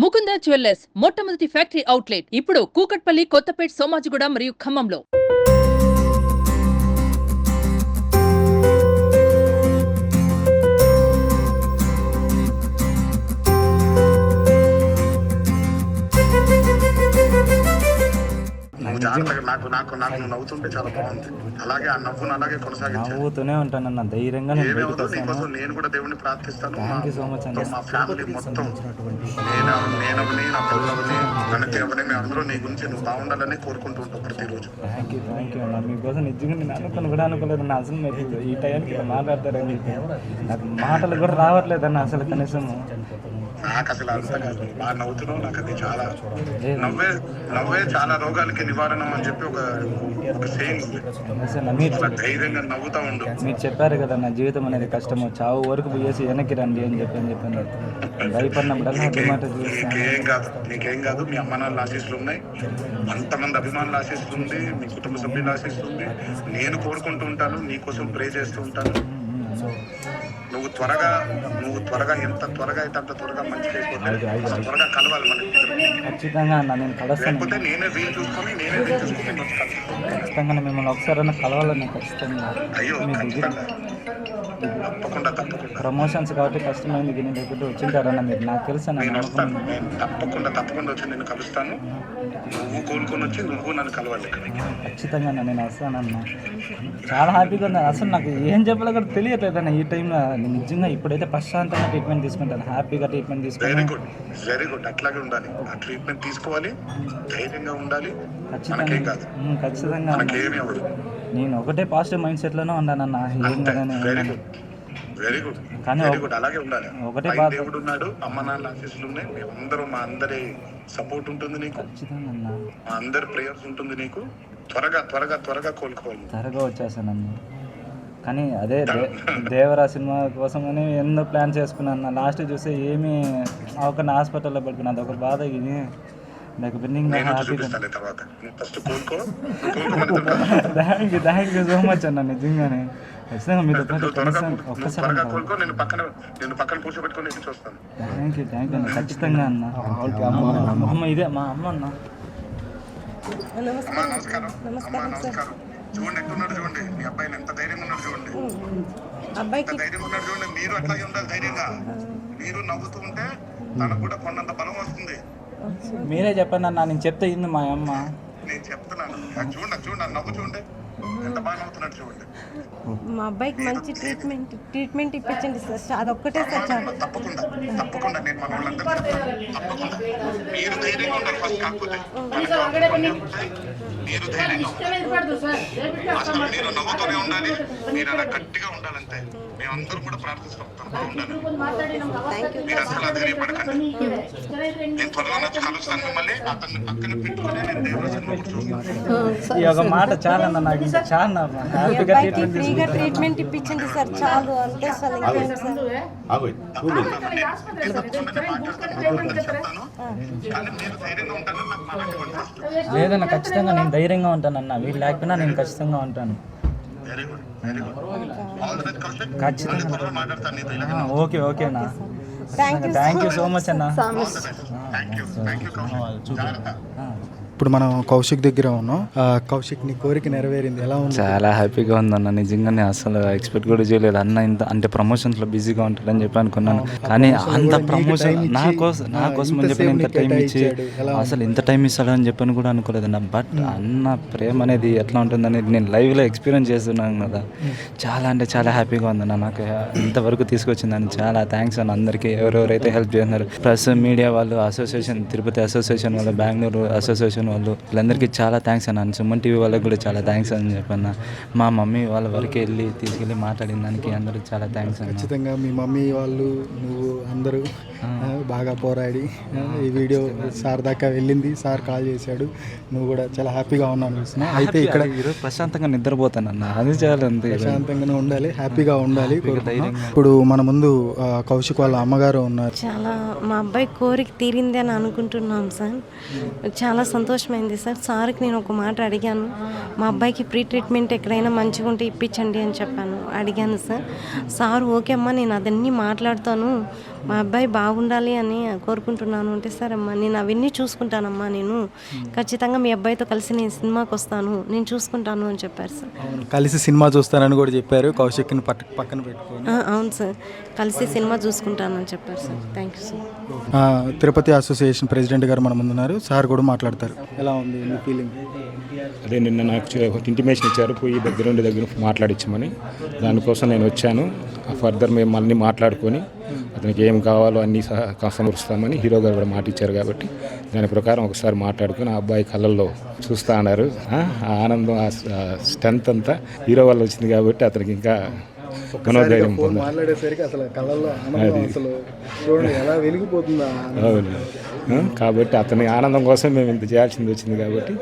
Mukunda jewellers మొట్టమొదటి factory outlet. ఇప్పుడు కూకట్పల్లి కొత్తపేట్ సోమాజిగూడ మరియు ఖమ్మంలో. జాగ్రత్తగా నాకు నాకు నాకు నువ్వు నవ్వుతుంటే చాలా బాగుంది. అలాగే ఆ నవ్వును అలాగే కొనసాగించాను నవ్వుతూనే ఉంటానన్న ధైర్యంగా నేను బయటకు ఏమవుతుందో వస్తాను నీకోసం నేను కూడా దేవుని ప్రార్థిస్తాను. థ్యాంక్ యూ సో మచ్ అన్న మా ఫ్యామిలీ మొత్తం నేను నేనవని నా పిల్లలని గణతి అవని మేము అందరూ నీ గురించి నువ్వు బాగుండాలని కోరుకుంటూ ఉంటాం ప్రతిరోజు. థ్యాంక్ యూ థ్యాంక్ యూ అన్న. మీకోసం నిజంగా నేను అనుకుని కూడా అనుకోలేదు. నా అసలు మీరు ఈ టైంకి మాట్లాడతారని నాకు మాటలు కూడా రావట్లేదు అన్న అసలు కనీసం నాకు అసలు అర్థం కాదు బాగా నవ్వుతున్నావు నాకు అది చాలా నవ్వే నవ్వే చాలా రోగాలకి నివారణ అని చెప్పి ఒక ఒక సేయింగ్ ధైర్యంగా నవ్వుతా ఉండు. మీరు చెప్పారు కదా నా జీవితం అనేది కష్టము. చావు వరకు పోయేసి వెనక్కి రండి అని చెప్పి అని చెప్పాను. భయపడినప్పుడల్లా అదే మాట నీకేం కాదు నీకేం కాదు. మీ అమ్మ నాన్న ఆశీస్సులు ఉన్నాయి. అంతమంది అభిమానుల ఆశీస్సులు ఉంది. మీ కుటుంబ సభ్యుల ఆశీస్సులు ఉంది. నేను కోరుకుంటూ ఉంటాను నీకోసం ప్రే చేస్తూ ఉంటాను. త్వరగా నువ్వు త్వరగా ఎంత త్వరగా అయితే అంత త్వరగా మంచి చేసుకోవాలి త్వరగా కలవాలి మనకి ఖచ్చితంగా అన్న నేను లేకపోతే నేనే వీలు చూసుకొని నేనే వీలు చూసుకొని. ఖచ్చితంగా మిమ్మల్ని ఒకసారైనా కలవాలని ఖచ్చితంగా అయ్యో ఖచ్చితంగా. తప్పకుండా తప్పకుండా ప్రమోషన్స్ కాబట్టి కష్టమైంది దీని లేకపోతే వచ్చింటారన్న మీరు. నాకు తెలుసు నేను వస్తాను. నేను తప్పకుండా తప్పకుండా వచ్చి నేను కలుస్తాను. నువ్వు కోలుకొని వచ్చి నువ్వు నన్ను కలవాలి ఖచ్చితంగా అన్న నేను వస్తానన్న చాలా హ్యాపీగా ఉంది అసలు నాకు ఏం చెప్పాలో కూడా తెలియట్లేదు అన్న ఈ టైంలో. నేను నిజంగా ఇప్పుడైతే ప్రశాంతంగా ట్రీట్మెంట్ తీసుకుంటాను. హ్యాపీగా ట్రీట్మెంట్ వెరీ తీసుకుంటాను. గుడ్ వెరీ గుడ్ అట్లాగే ఉండాలి. ఆ ట్రీట్మెంట్ తీసుకోవాలి. ధైర్యంగా ఉండాలి. ఖచ్చితంగా. ఖచ్చితంగా. మనకేమీ అవ్వదు. నేను ఒకటే పాజిటివ్ మైండ్ సెట్లోనే ఉన్నానన్న ఏం కదని వెరీ గుడ్ వెరీ గుడ్ అలాగే ఉండాలి. ఒకటే దేవుడు ఉన్నాడు అమ్మ నాన్న ఆశీస్సులు ఉన్నాయి. మేమందరం మా అందరి సపోర్ట్ ఉంటుంది నీకు. అన్న మా అందరి ప్రేయర్స్ ఉంటుంది నీకు. త్వరగా త్వరగా త్వరగా కోలుకోవాలి. త్వరగా వచ్చేసానన్న కానీ అదే దేవరా సినిమా కోసమని ఎన్నో ప్లాన్ చేసుకున్నాను లాస్ట్ చూస్తే ఏమీ ఒక హాస్పిటల్లో పడుకున్నా అదొక బాధ ఇది. నాకు బిన్నింగ్ చూపిస్తాను తర్వాత first కోలుకో. Thank you thank you so much అన్న నిజంగానే ఖచ్చితంగా మీతో పాటు నువ్వు త్వరగా కనీసం నువ్వు ఒక్కసారి కోలుకో నేను పక్కన నేను పక్కన కూర్చోబెట్టుకొని చూస్తాను థ్యాంక్ యూ థ్యాంక్ యూ అన్న ఖచ్చితంగా అన్న అమ్మ ఇదే మా అమ్మ అన్న నమస్కారం నమస్కారం చూడండి ఎట్టున్నాడు చూడండి మీ అబ్బాయిని ఎంత ధైర్యంగా ఉన్నాడు చూడండి అబ్బాయికి ధైర్యంగా ఉన్నాడు చూడండి మీరు అట్లాగే ఉండాలి ధైర్యంగా మీరు నవ్వుతూ ఉంటే తనకు కూడా కొన్నంత బలం వస్తుంది మీరే చెప్పండి అన్న నేను చెప్తే ఇంది మా అమ్మ? నేను చెప్తున్నాను. చూడండి చూడండి నవ్వు చూడండి. ఎంత బాగా నవ్వుతున్నాడు చూడండి. మా అబ్బాయికి మంచి ట్రీట్మెంట్ ట్రీట్మెంట్ ఇప్పించండి సార్ అదొక్కటే సార్ చాలు. తప్పకుండా తప్పకుండా నేను మన వాళ్ళందరికీ చెప్తాను. తప్పకుండా. మీరు ధైర్యంగా ఉండాలి ఫస్ట్ కాకపోతే. మనకి కొన్ని ఉంటాయి. మీరు ధైర్యంగా అసలు మీరు నవ్వుతూనే ఉండాలి. మీరు అలా గట్టిగా ఉండాలంతే మేమందరం కూడా ప్రార్థిస్తాం. తప్పకుండా ఉండాలి. మీరు అసలు అధైర్యపడకండి నేను త్వరగా వచ్చి కలుస్తాను మిమ్మల్ని. అతన్ని పక్కన పెట్టుకుని నేను చూస్తాను ఈ ఒక మాట చాలా నాకు చాలా హ్యాపీగా అబ్బాయికి ట్రీట్మెంట్ ఫ్రీగా ట్రీట్మెంట్ ఇప్పించండి సార్ చాలు. అంటే అసలు నేను నేను మాట్లాడతాను లేదన్న ఖచ్చితంగా నేను ధైర్యంగా ఉంటానన్న. వీళ్ళు లేకపోయినా నేను ఖచ్చితంగా ఉంటాను. ఖచ్చితంగా. ఓకే ఓకే అన్న. Thank you thank you so much అన్న. ఇప్పుడు మనం కౌశిక్ దగ్గర ఉన్నాం. కౌశిక్ నీ కోరిక నెరవేరింది. ఎలా ఉంది? చాలా హ్యాపీగా ఉందన్న. నిజంగా నేను అసలు ఎక్స్పెక్ట్ కూడా చేయలేదు. అన్న ఇంత అంటే ప్రమోషన్స్లో బిజీగా ఉంటాడని చెప్పి అనుకున్నాను. కానీ అంత ప్రమోషన్ నా కోసం నా కోసం అని చెప్పి ఇంత టైం ఇచ్చి అసలు ఇంత టైం ఇస్తాడని చెప్పని కూడా అనుకోలేదు అన్న. బట్ అన్న ప్రేమ అనేది ఎట్లా ఉంటుందనేది నేను లైవ్లో ఎక్స్పీరియన్స్ చేస్తున్నాను కదా. చాలా అంటే చాలా హ్యాపీగా ఉందన్న నాకు ఇంతవరకు తీసుకొచ్చిందని చాలా థ్యాంక్స్ అన్న. అందరికీ ఎవరెవరైతే హెల్ప్ చేస్తున్నారు. ప్లస్ మీడియా వాళ్ళు అసోసియేషన్ తిరుపతి అసోసియేషన్ వాళ్ళు బెంగళూరు అసోసియేషన్ వాళ్ళు. వీళ్ళందరికీ చాలా థ్యాంక్స్ అన్న. సుమన్ టీవీ వాళ్ళకి కూడా చాలా థ్యాంక్స్ అని చెప్పన్న. మా మమ్మీ వాళ్ళ వరకు వెళ్ళి తీసుకెళ్ళి మాట్లాడిన దానికి అందరికి చాలా థ్యాంక్స్ అన్న. ఖచ్చితంగా మీ మమ్మీ వాళ్ళు నువ్వు అందరూ బాగా పోరాడి ఈ వీడియో సార్ దాకా వెళ్ళింది సార్ కాల్ చేశాడు. నువ్వు కూడా చాలా హ్యాపీగా ఉన్నావు అనిపిస్తున్నా అయితే ఇక్కడ ఈరోజు ప్రశాంతంగా నిద్రపోతానన్న అది చాలా అంతే ప్రశాంతంగానే ఉండాలి హ్యాపీగా ఉండాలి. ఇప్పుడు మన ముందు కౌశిక్ వాళ్ళ అమ్మగారు ఉన్నారు. చాలా మా అబ్బాయి కోరిక తీరింది అని అనుకుంటున్నాం సార్. చాలా సంతోషమైంది సార్. సార్కి నేను ఒక మాట అడిగాను. మా అబ్బాయికి ప్రీ ట్రీట్మెంట్ ఎక్కడైనా మంచిగా ఉంటే ఇప్పించండి అని చెప్పాను. అడిగాను సార్. సార్ ఓకే అమ్మా నేను అదన్నీ మాట్లాడతాను. మా అబ్బాయి బాగుండాలి అని కోరుకుంటున్నాను అంటే సరే అమ్మా నేను అవన్నీ చూసుకుంటానమ్మా నేను. ఖచ్చితంగా మీ అబ్బాయితో కలిసి నేను సినిమాకి వస్తాను నేను చూసుకుంటాను అని చెప్పారు సార్. కలిసి సినిమా చూస్తానని కూడా చెప్పారు కౌశిక్ని పక్కన అవును సార్. కలిసి సినిమా చూసుకుంటానని చెప్పారు సార్. థ్యాంక్ యూ సార్ ఆ, తిరుపతి అసోసియేషన్ ప్రెసిడెంట్ గారు మన ముందున్నారు సార్ కూడా మాట్లాడతారు. ఎలా ఉంది మీ ఫీలింగ్ అదే నిన్న నాకు ఇంటిమేషన్ ఇచ్చారు పోయి దగ్గరుండి దగ్గర మాట్లాడించమని దానికోసం నేను వచ్చాను. ఫర్దర్ మేము మళ్ళీ మాట్లాడుకొని అతనికి ఏం కావాలో అన్నీ సహా సమర్పిస్తామని హీరో గారు కూడా మాట ఇచ్చారు కాబట్టి దాని ప్రకారం ఒకసారి మాట్లాడుకుని ఆ అబ్బాయి కళ్ళల్లో చూస్తా అన్నారు. ఆ ఆనందం ఆ స్ట్రెంత్ అంతా హీరో వల్ల వచ్చింది కాబట్టి అతనికి ఇంకా మనోధైర్యం ఫోన్ మాట్లాడేసరికి అసలు కళ్ళల్లో ఆనందం అసలు చూడండి ఎలా వెలిగిపోతుందా అవును. కాబట్టి అతని ఆనందం కోసం మేము ఇంత చేయాల్సింది వచ్చింది కాబట్టి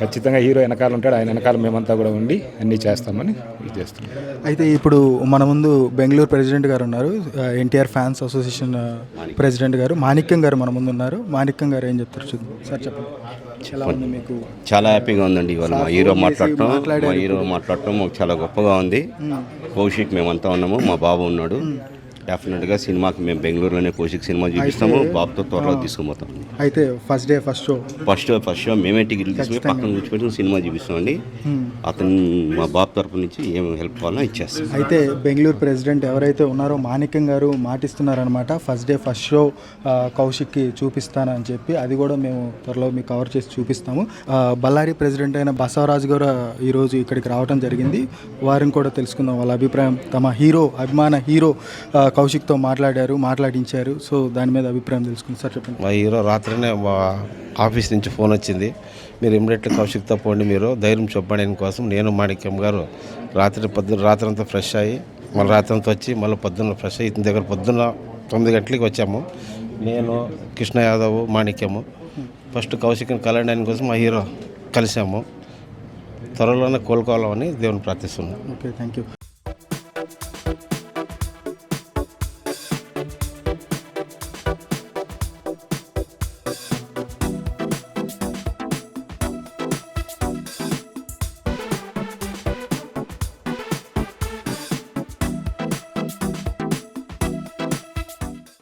ఖచ్చితంగా హీరో వెనకాల ఉంటాడు ఆయన వెనకాల మేమంతా కూడా ఉండి అన్నీ చేస్తామని ఇది చేస్తున్నాం. అయితే ఇప్పుడు మన ముందు బెంగళూరు ప్రెసిడెంట్ గారు ఉన్నారు. ఎన్టీఆర్ ఫ్యాన్స్ అసోసియేషన్ ప్రెసిడెంట్ గారు మాణిక్యం గారు మన ముందు ఉన్నారు. మాణిక్యం గారు ఏం చెప్తారు చూద్దాం. సార్ చెప్పండి. మీకు. చాలా హ్యాపీగా ఉందండి ఇవాళ మా హీరో మాట్లాడటం. మా హీరో మాట్లాడటం మాకు చాలా గొప్పగా ఉంది. కౌశిక్ మేమంతా ఉన్నాము మా బాబు ఉన్నాడు. డెఫినెట్గా సినిమాకి మేము బెంగళూరులోనే కౌశిక్ సినిమా చూపిస్తాము. బాబుతో త్వరలో తీసుకుపోతాం. అయితే first day first show first first show మేమే టికెట్లు తీసుకుని పక్కన కూర్చోబెట్టి సినిమా చూపిస్తామండి. అతను మా బాబు తరపు నుంచి ఏం హెల్ప్ కావాలో ఇచ్చేస్తాం. అయితే బెంగళూరు ప్రెసిడెంట్ ఎవరైతే ఉన్నారో మాణిక్యం గారు మాటిస్తున్నారనమాట ఫస్ట్ డే ఫస్ట్ షో కౌశిక్కి చూపిస్తానని చెప్పి అది కూడా మేము త్వరలో మీకు కవర్ చేసి చూపిస్తాము. బళ్ళారి ప్రెసిడెంట్ అయిన బసవరాజు గారు ఈరోజు ఇక్కడికి రావడం జరిగింది. వారిని కూడా తెలుసుకుందాం వాళ్ళ అభిప్రాయం. తమ హీరో అభిమాన హీరో కౌశిక్తో మాట్లాడారు మాట్లాడించారు. సో దాని మీద అభిప్రాయం తెలుసుకుంది. సార్ చెప్పండి. మా హీరో రాత్రినే మా ఆఫీస్ నుంచి ఫోన్ వచ్చింది. మీరు ఇమ్మీడియట్లీ కౌశిక్తో పోండి మీరు. ధైర్యం చెప్పడం కోసం. నేను మాణిక్యం గారు రాత్రి పొద్దున్న రాత్రి అంతా ఫ్రెష్ అయ్యి మళ్ళీ రాత్రి అంతా వచ్చి మళ్ళీ పొద్దున్న ఫ్రెష్ అయ్యి ఇతని దగ్గర పొద్దున్న తొమ్మిది గంటలకి వచ్చాము. నేను కృష్ణ యాదవ్ మాణిక్యము ఫస్ట్ కౌశిక్ని కలవడానికి కోసం మా హీరో కలిసాము త్వరలోనే కోలుకోవాలని దేవుని ప్రార్థిస్తున్నాం. Okay thank you